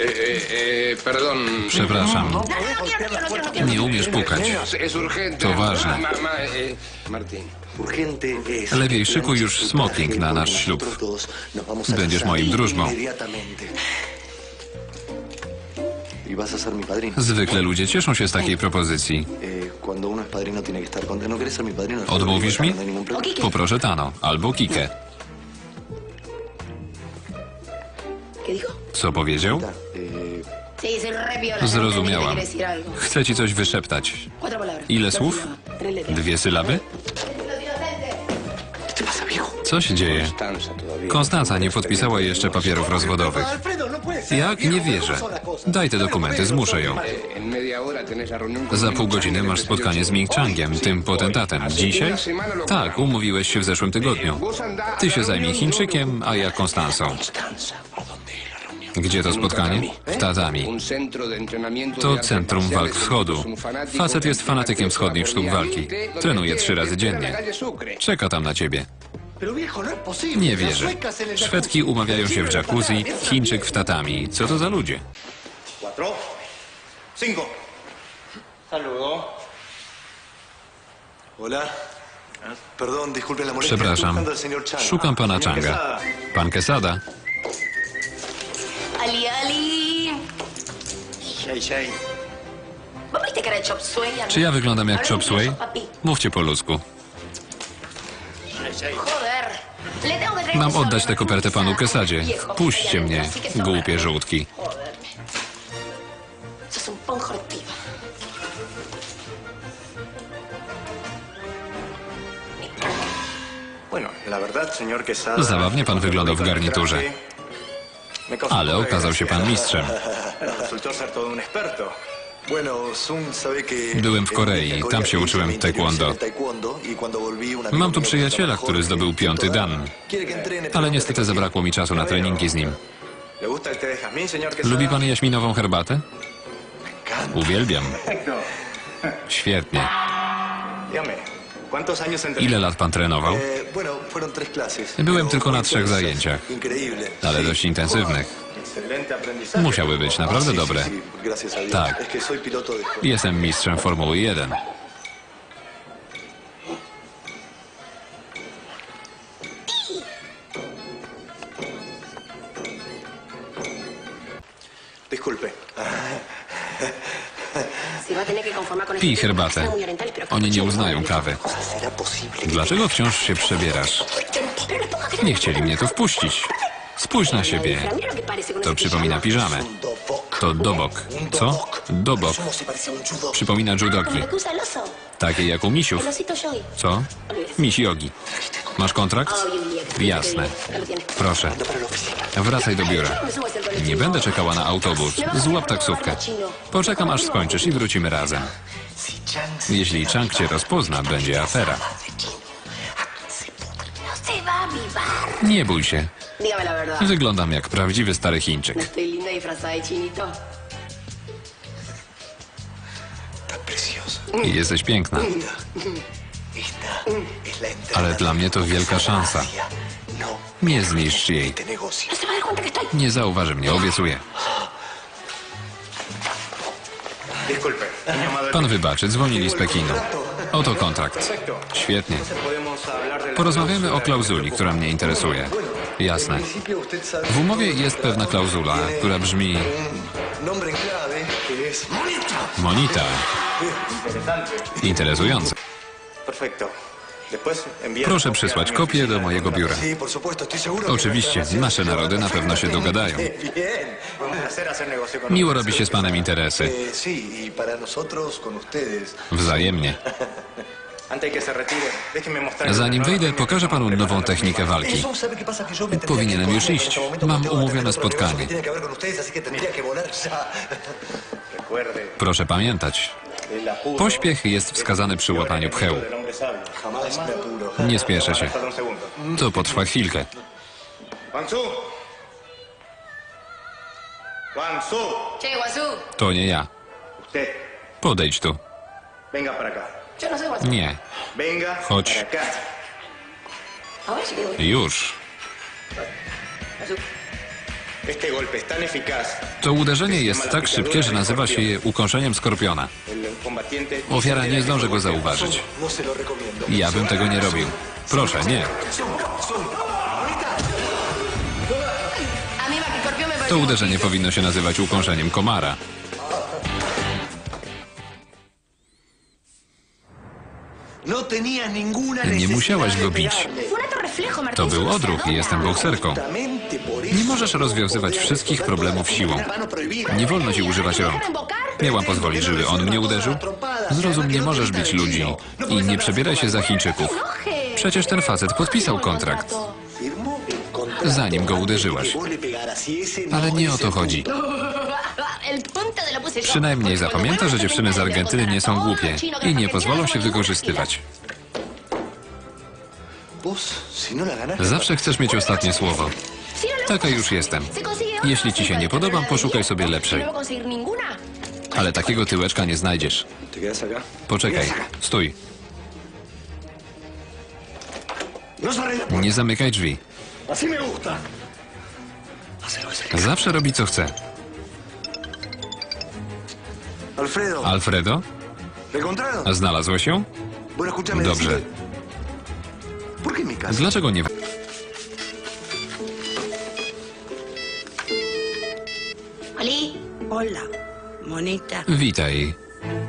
eh, perdón. Przepraszam, No, no no no quiero, no quiero. nie umiesz pukać. Es, es urgente. To ważne. Ma, ma, eh, Martín. Urgente es Lepiej szykuj już smoking na nasz ślub. Będziesz moim drużbą. Y. Zwykle ludzie cieszą się z takiej propozycji. Eh, estar contento. ¿No padrino? Odmówisz mi? No. Poproszę Tano albo Kikę. Co powiedział? Eh. Zrozumiałam. Chcę ci coś wyszeptać. Ile słów? Dwie sylaby? Co się dzieje? Konstanca nie podpisała jeszcze papierów rozwodowych. Jak? Nie wierzę. Daj te dokumenty, zmuszę ją. Za pół godziny masz spotkanie z Ming Changiem, tym potentatem. Dzisiaj? Tak, umówiłeś się w zeszłym tygodniu. Ty się zajmij Chińczykiem, a ja Konstancą. Gdzie to spotkanie? W Tatami. To Centrum Walk. Wschodu. Facet jest fanatykiem wschodnich sztuk walki. Trenuje trzy razy dziennie. Czeka tam na ciebie. No. Nie wierzę. Szwedki umawiają się w jacuzzi, Chińczyk w tatami. Co to za ludzie? Cinco. Saludo. Hola. Przepraszam. Szukam pana Changa. Pan Quesada? Chop suey? Czy ja wyglądam jak Chop Suey? Mówcie po ludzku. Mam oddać tę kopertę panu Quesadzie. Viejo, Puśćcie mnie, głupie żółtki. Zabawnie pan wyglądał w garniturze. Ale okazał się pan mistrzem. Byłem w Korei, tam się uczyłem taekwondo. Mam tu przyjaciela, który zdobył piąty dan. Ale niestety zabrakło mi czasu na treningi z nim. Lubi pan jaśminową herbatę? Uwielbiam. Perfecto. Świetnie. Ile lat pan trenował? Byłem tylko na trzech zajęciach. Ale dość intensywnych. Musiały być naprawdę dobre. Tak. Jestem mistrzem Formuły 1. Disculpe. Pij herbatę. Oni nie uznają kawy. ¿Será posible que... Dlaczego wciąż się przebierasz? Nie chcieli mnie tu wpuścić. Spójrz na siebie. To przypomina piżamę. To dobok. Co? dobok. Przypomina judoki. Takie jak u misiów. Co? Misi jogi. Masz kontrakt? Jasne. Proszę. Wracaj do biura. Nie będę czekała na autobus. Złap taksówkę. Poczekam aż skończysz i wrócimy razem. Jeśli Chang cię rozpozna, będzie afera. Nie bój się. Wyglądam jak prawdziwy stary Chińczyk. Jesteś piękna. Ale dla mnie to wielka szansa. Nie zniszcz jej. Nie zauważy mnie, obiecuję. Pan wybaczy, dzwonili z Pekinu. Oto kontrakt. Świetnie. Porozmawiamy o klauzuli, która mnie interesuje. Jasne. W umowie jest pewna klauzula, która brzmi Monita. Interesujące. Perfecto. Proszę przysłać kopię do mojego biura. Oczywiście, nasze narody na pewno się dogadają. Miło robi się z panem interesy. Eh, y. Wzajemnie. Zanim wyjdę, pokażę panu nową technikę walki. Powinienem już iść. Mam umówione spotkanie. Proszę pamiętać, pośpiech jest wskazany przy łapaniu pcheł. Nie spieszę się. To potrwa chwilkę. To nie ja. Podejdź tu. no. Nie. Chodź. Już. To uderzenie jest tak szybkie, że nazywa się je ukąszeniem skorpiona. Ofiara nie zdąży go zauważyć. No. Ja bym tego nie robił. Proszę, nie. To uderzenie powinno się nazywać ukąszeniem komara. No Nie musiałaś go bić. To był odruch i jestem bokserką. Nie możesz rozwiązywać wszystkich problemów siłą. Nie wolno ci używać rąk. Miałam pozwolić, żeby on mnie uderzył? Zrozum, nie możesz bić ludzi. I nie przebieraj się za Chińczyków. Przecież ten facet podpisał kontrakt. Zanim go uderzyłaś. Ale nie o to chodzi. Przynajmniej zapamięta, że dziewczyny z Argentyny nie są głupie i nie pozwolą się wykorzystywać. Zawsze chcesz mieć ostatnie słowo. Taka już jestem. Jeśli ci się nie podobam, poszukaj sobie lepszej. Ale takiego tyłeczka nie znajdziesz. Poczekaj, stój. Nie zamykaj drzwi. Zawsze robi co chce. Alfredo, znalazłeś ją? Dobrze. Dlaczego nie? Hola, monita. Witaj,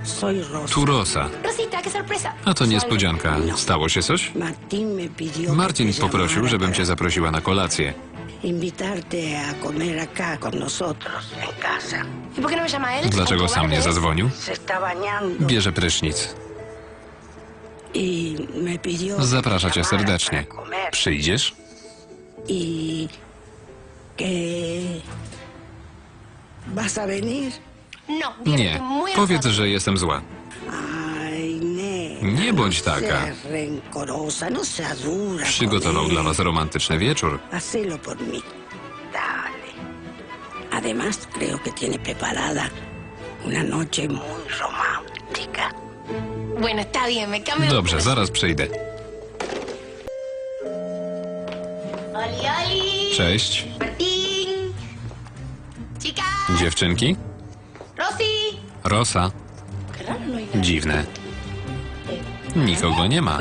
Soy Rosa. tu Rosa. Rosita, qué sorpresa. A to niespodzianka. Stało się coś? Martin poprosił, żebym cię zaprosiła na kolację. ¿Y no? Dlaczego sam nie zadzwonił? Bierze prysznic. y Zaprasza cię serdecznie. Przyjdziesz? Vas a venir. No, Nie. Powiedz, że jestem zła. Ay, nena, Nie bądź no taka. seas rencorosa, no seas dura. Przygotował dla was romantyczny wieczór. Hacelo por mí. Dale. Además, creo que tiene preparada una noche muy romántica. Bueno, está bien, me cambio. Dobrze, zaraz przyjdę. Oli, oli. Cześć. Martín. Dziewczynki? Rosy. Rosa. Dziwne. Nikogo nie ma.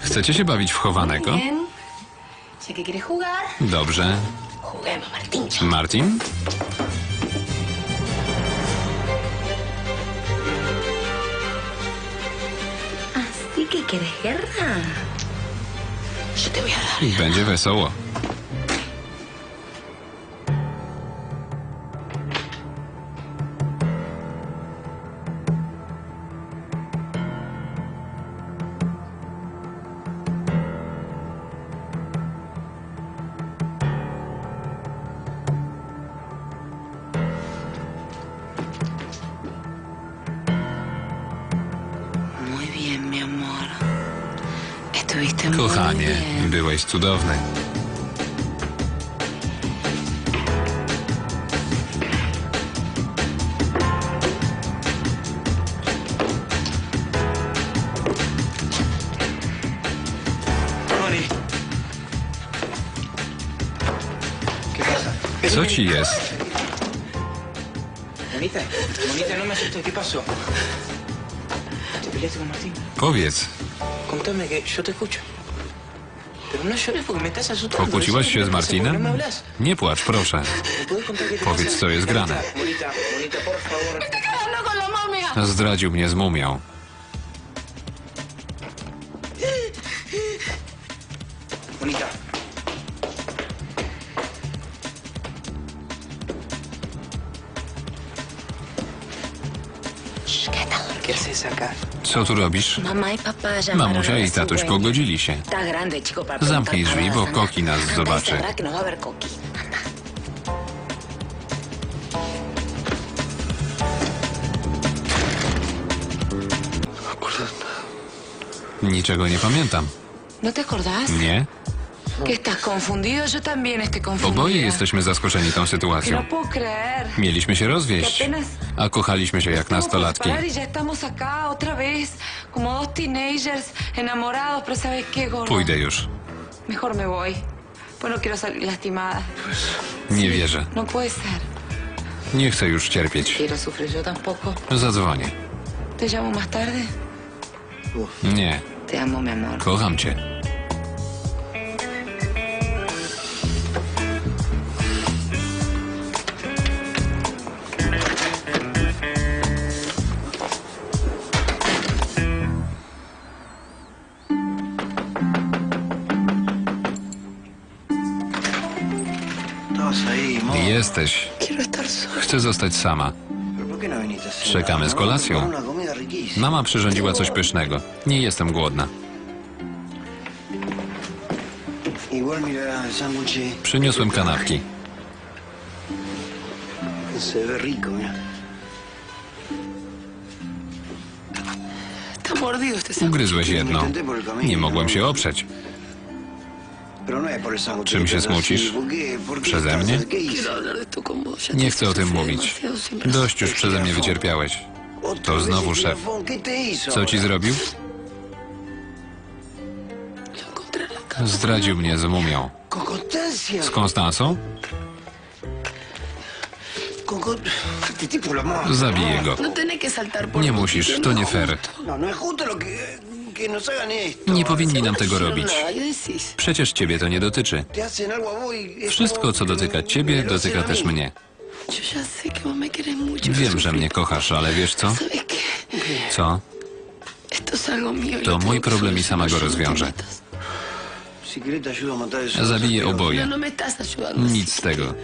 Chcecie się bawić w chowanego? Dobrze. Martin? Así que Kochanie, byłeś cudowny. Co ci jest? No. Powiedz, Contame que yo te escucho. Pokłóciłaś Decime się z qué pasa, ¿por qué No Martinem? Nie płacz, proszę. ¿Me podés contar qué te Powiedz, co jest grane. Momia. Zdradził mnie z mumią. Co tu robisz? Mamusia i tatuś pogodzili się. Para Zamknij drzwi, bo. Koki nas zobaczy. Niczego nie pamiętam. ¿No? Nie? ¿Que estás confundido? Yo también estoy confundida. Oboje jesteśmy zaskoczeni tą Que sytuacją. no puedo creer. Mieliśmy się rozwieść, a kochaliśmy się jak Estamos por nastolatki. separar y ya estamos acá otra vez, como dos teenagers enamorados, pero ¿sabes qué, gordo? Pójdę już. Mejor me voy. Pues no quiero salir lastimada. Nie wierzę. No puede ser. Nie chcę już cierpieć. Quiero sufrir yo tampoco. Zadzwonię. ¿Te llamo más tarde? Nie, Te amo, mi amor. kocham cię. Jesteś. Chcę zostać sama. ¿Pero por qué no viniste a cenar, Czekamy z kolacją. Mama przyrządziła coś pysznego. Nie jestem głodna. Przyniosłem kanapki. Ugryzłeś jedno. Nie mogłem się oprzeć. Czym się smucisz? ¿Por qué? ¿Por qué Przeze mnie? Nie chcę o tym mówić. Dość już przeze mnie wycierpiałeś. To znowu szef. jirafón. ¿Qué te hizo Co ci zrobił? Zdradził mnie z mumią. Z Konstansą? Zabiję go. No Nie musisz, to no nie fair. No, no. Nie powinni nam tego No robić. Przecież ciebie to nie dotyczy. Wszystko, co dotyka ciebie, dotyka też mnie. Wiem, że mnie kochasz, ale wiesz co? Co? Y To mój problem i sama go no rozwiążę. Zabiję No, oboje. no ayudando. Nic z tego.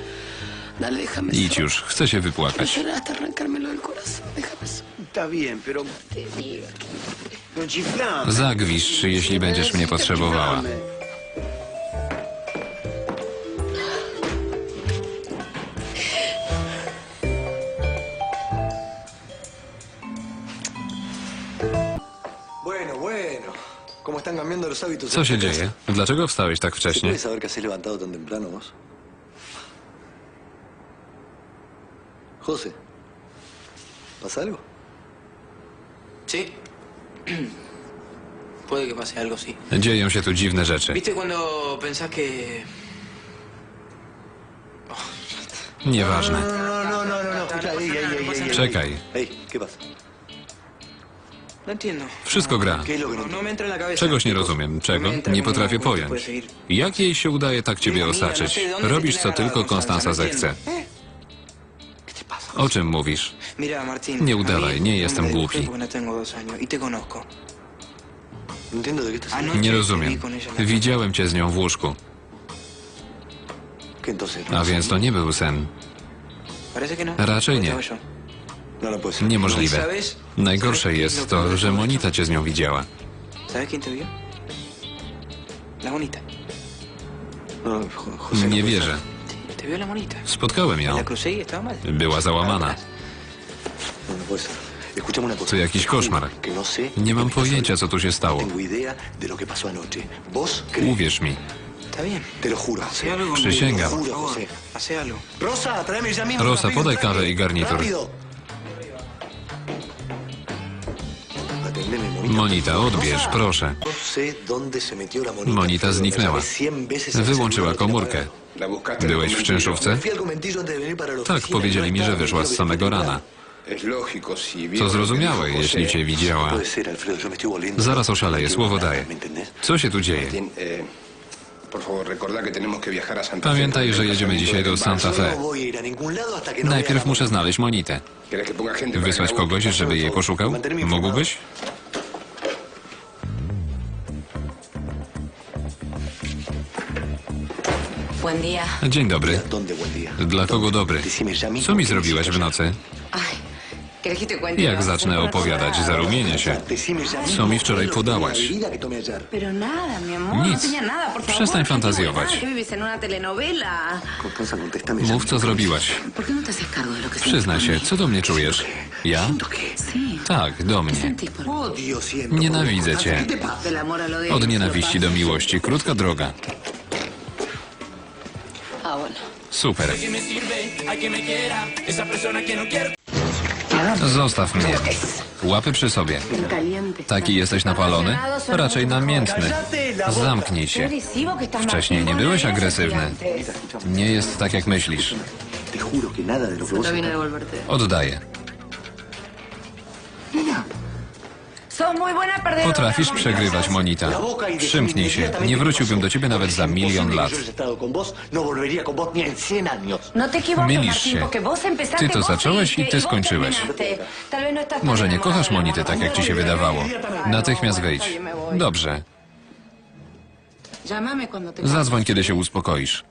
Idź już, chcę się No wypłakać. Chiflame. Zagwiszcz, jeśli będziesz mnie potrzebowała. Chiflame. Bueno, bueno. ¿Cómo están cambiando los hábitos? Co się dzieje? Dlaczego wstałeś tak ¿Se wcześnie? puede saber que has levantado tan temprano vos? José, ¿pasa algo? Sí. Dzieją się tu dziwne rzeczy. ¿Viste cuando pensás que... Nieważne. Czekaj. No. Wszystko gra. ¿Qué es lo que no No. Czegoś nie rozumiem. Czego? Nie potrafię pojąć. Jak jej się udaje tak ciebie osaczyć? Robisz co tylko Konstansa zechce. O czym mówisz? Nie udawaj, nie jestem głupi. y. No Nie rozumiem. Widziałem cię z nią w łóżku. A więc to nie był sen. No. Raczej ¿Dónde nie. No. Niemożliwe. ¿Sabes? Najgorsze ¿Sabes qué jest to, że Monita cię z nią widziała. Nie wierzę. Spotkałem ją. Y. Była załamana. To jakiś koszmar. No Nie mam pojęcia, co tu się stało. No. Uwierz mi. Przysięgam. Rosa, podaj kawę i garnitur. Monita. Odbierz, proszę. Monita. Zniknęła. llamé 100 veces al Wyłączyła komórkę. Byłeś w czynszówce? Tak, powiedzieli mi, że wyszła z samego rana. To zrozumiałe, jeśli cię widziała. Zaraz oszaleję, słowo daję. Co się tu dzieje? Pamiętaj, że jedziemy dzisiaj do Santa. Fe. Najpierw muszę znaleźć Monitę. ¿Querés que ponga gente para Wysłać kogoś, żeby jej poszukał? Mógłbyś? Dzień dobry. Dla kogo dobry? Co mi zrobiłaś w nocy? Jak zacznę opowiadać, zarumienię się. Co mi wczoraj podałaś? Nic. No. Przestań No fantazjować. Mów, co zrobiłaś. ¿Por qué no Przyznaj się, co do mnie czujesz? Ja? Tak, do ¿Qué mnie. Nienawidzę cię. Od nienawiści do miłości. Krótka droga. Super. Zostaw mnie. Łapy przy sobie. Taki jesteś napalony? Raczej namiętny. Zamknij się. Wcześniej nie byłeś agresywny. Nie jest tak, jak myślisz. Oddaję. Potrafisz przegrywać, Monita. Przymknij się. Nie wróciłbym do ciebie nawet za milion lat. No volvería con vos ni en 100 años. No Mylisz się. Ty to vos zacząłeś i ty vos skończyłeś. no Może nie kochasz Monity tak, jak ci się wydawało. Natychmiast wyjdź. Dobrze. Zadzwoń, kiedy się uspokoisz.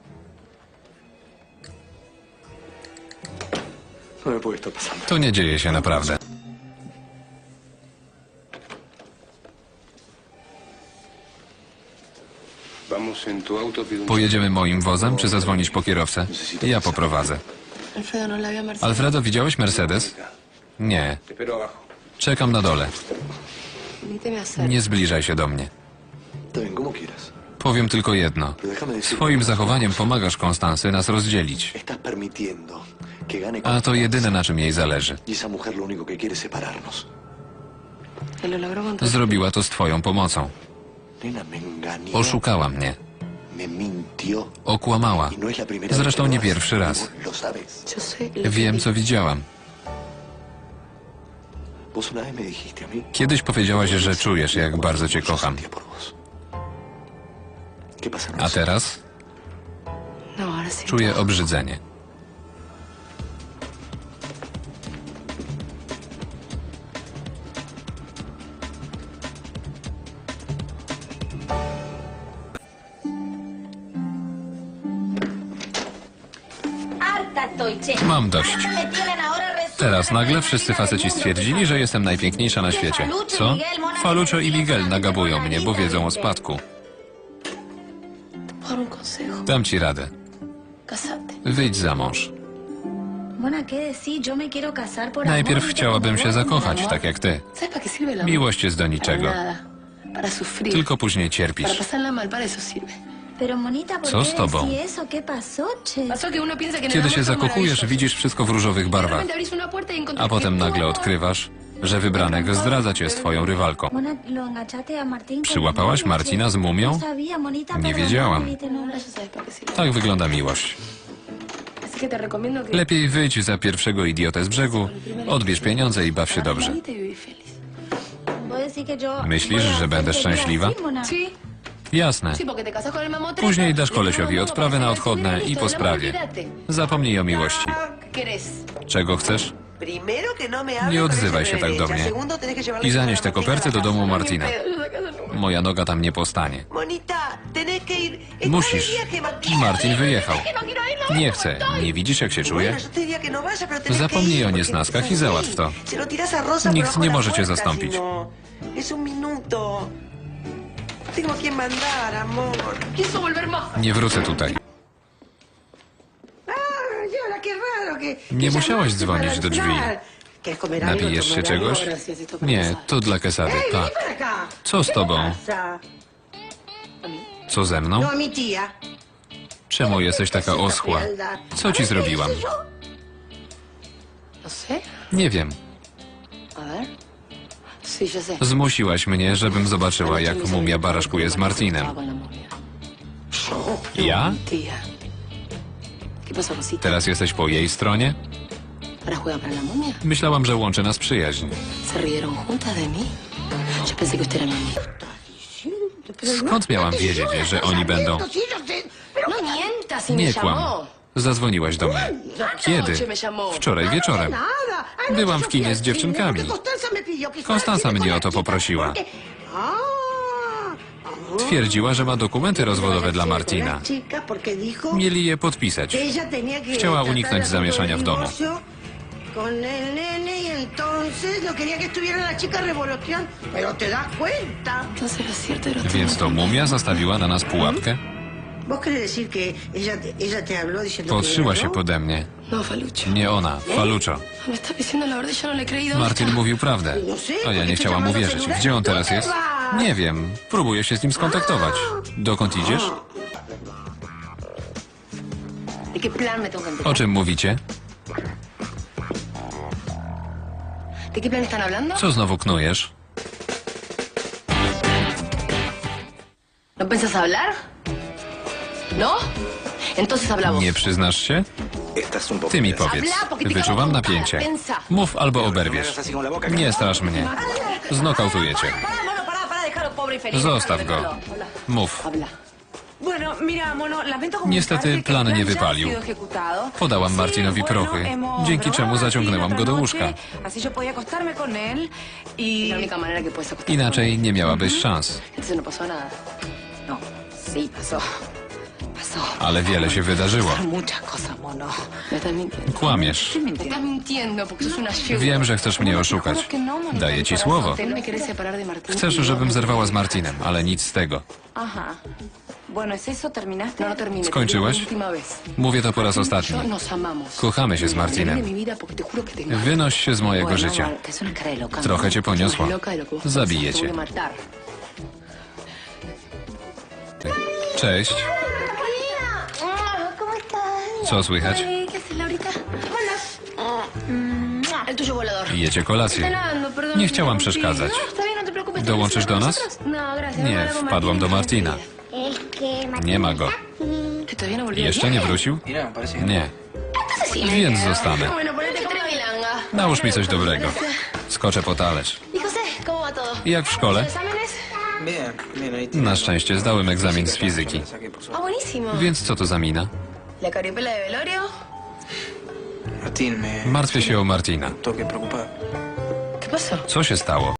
No. To nie dzieje się naprawdę. Pojedziemy moim wozem, czy zadzwonić po kierowcę? Ja poprowadzę. Alfredo widziałeś Mercedes? Nie. Czekam na dole. Nie zbliżaj się do mnie. Powiem tylko jedno. Swoim zachowaniem pomagasz Konstansy nas rozdzielić. A to jedyne, na czym jej zależy. Zrobiła to z twoją pomocą. Oszukała mnie. Okłamała. Y no Zresztą nie pierwszy raz. Wiem, co widziałam. Kiedyś powiedziałaś, że czujesz, jak bardzo cię kocham. No A teraz No, czuję obrzydzenie. Dość. Teraz nagle wszyscy faceci stwierdzili, że jestem najpiękniejsza na świecie. Co? Faluczo i Miguel nagabują mnie, bo wiedzą o spadku. Dam ci radę. Wyjdź za mąż. Najpierw chciałabym się zakochać, tak jak ty. Miłość jest do niczego. Tylko później cierpisz. Pasarla mal, para eso sirve. Pero Monita, ¿por Co z tobą? Kiedy się zakochujesz, widzisz wszystko w różowych barwach. y A potem nagle odkrywasz, że wybranek zdradza cię z twoją rywalką. Przyłapałaś che. z mumią? No Monita, Nie wiedziałam. No. Sirve. Tak wygląda miłość. Lepiej wyjdź za pierwszego idiotę z brzegu, odbierz pieniądze i baw się dobrze. Y viví feliz. ¿Vos decís que yo Myślisz, że będę szczęśliwa? Jasne. Później dasz kolesiowi odprawę na odchodne i po sprawie. Zapomnij o miłości. Czego chcesz? Nie odzywaj się tak do mnie. I zanieś tę kopertę do domu. Martina. Moja noga tam nie postanie. Musisz. Martin wyjechał. Nie chcę. Nie widzisz, jak się czuję? Zapomnij o niesnaskach i załatw to. Nikt nie może cię zastąpić. Tengo a quien mandar, amor. Quiso volver más. Nie wrócę tutaj. Y. Nie musiałaś dzwonić do drzwi. Napijesz się czegoś? Nie, to dla Kesady. Pa. Co z tobą? Co ze mną? No. Czemu jesteś taka oschła? Co ci zrobiłam? No. Nie wiem. Zmusiłaś mnie, żebym zobaczyła, jak mumia baraszkuje z Martinem. Ja? Teraz jesteś po jej stronie? Myślałam, że łączy nas przyjaźń. Skąd miałam wiedzieć, że oni będą? No me Nie kłam. Zadzwoniłaś do mnie. Kiedy? Wczoraj wieczorem. Byłam w kinie z dziewczynkami. Cine mnie o to poprosiła. Twierdziła, że ma dokumenty rozwodowe dla Martina. Mieli je podpisać. Chciała uniknąć zamieszania w domu. Więc to mumia zastawiła na nas pułapkę? Podszyła się no? pode mnie. No. Nie ona, Faluczo. Y yo no le he creído. ¿Dónde Martin mówił prawdę, a ja nie chciałam mu wierzyć. Gdzie on teraz jest? Nie wiem. Próbuję się z nim skontaktować. Dokąd idziesz? ¿De qué plan me tengo que enterar? O czym mówicie? Co znowu knujesz? ¿No pensás hablar? ¿No? Entonces habla vos. Nie przyznasz się? Ty mi powiedz. Wyczuwam napięcie. Mów albo oberwiesz. Nie strasz mnie. Znokautuję cię. Zostaw go. Mów. Niestety plan nie wypalił. Podałam Marcinowi prochy, dzięki czemu zaciągnęłam go do łóżka. y... Inaczej nie miałabyś szans. Ale wiele się wydarzyło. Kłamiesz. Wiem, że chcesz mnie oszukać. Daję ci słowo. Usted no querés separar de Martín. Chcesz, żebym zerwała z Martinem, ale nic z tego. No, no. Skończyłeś? Mówię to po raz ostatni. Kochamy się z Martinem. Wynoś się z mojego życia. Trochę cię vos Zabiję cię. Cześć. Co słychać? ¿Qué haces, Laurita? El tuyo volador. Jecie kolację. Perdón. Nie chciałam przeszkadzać. No, está bien, no te preocupes. Dołączysz do nas? No, gracias. Nie, wpadłam do. Martina. Nie ma go. ¿Que todavía no volvió? Jeszcze nie wrócił? Nie. Więc zostanę. Bueno, ponete como milanga. Nałóż mi coś dobrego. Skoczę po talerz. Y José, ¿cómo va todo? Jak w szkole? Na szczęście zdałem egzamin z fizyki. Ah, buenísimo. Więc co to za mina? ¿La caripela de velorio? Martín, me... Martwię się o Martina. Co się stało?